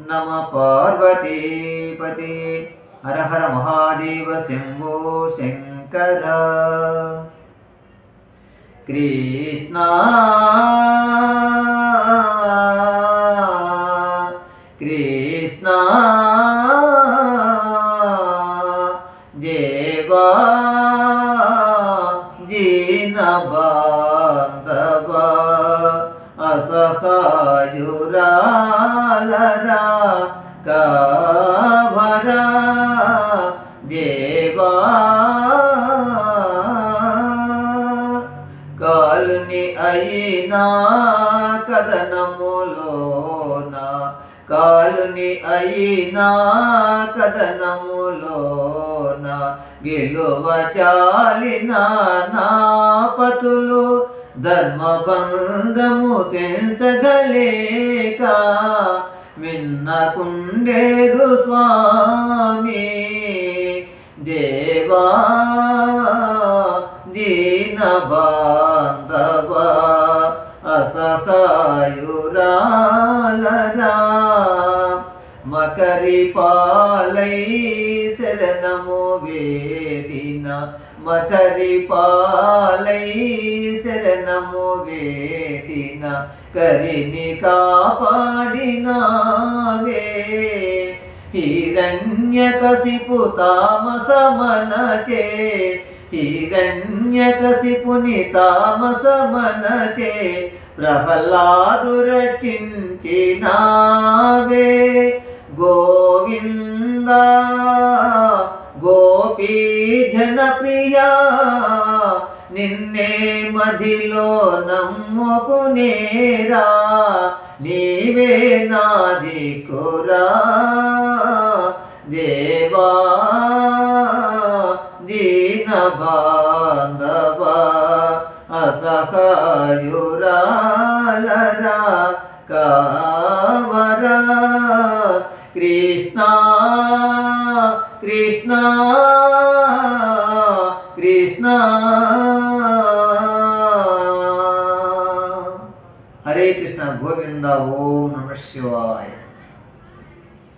నమ పార్వతీపతి. హర హర మహాదేవ శంభో శంకర. కృష్ణ. కృష్ణ. దేవా జీన బాధవ అసహాయురాలరా. కవరా దేవా. కాలుని అయినా కథనములోన కాలుని అయినా కథనములోన గెలువ చాలిన నాపతులు ధర్మభంగము తెంచగలేక విన్నకుండేరు స్వామి దేవా దీన బాంధవ అసకాయురాలరా మకరి పాలై శరణము వేడిన మకరి పాలై శరణము వేడిన కరిని కాపాడినావే. హిరణ్యకసిపు తామసమనచే హిరణ్యకసిపుని తామసమనచే ప్రహ్లాదురచించినావే గోవిందా గోపీ జనప్రియా నిన్నే మదిలో నమ్ముకునేరా నీవే నాది కురా. దేవా దీన బాంధవ అసహాయురాలరా కావరా. కృష్ణ కృష్ణ కృష్ణ హరే కృష్ణ గోవింద ఓం నమ శివాయ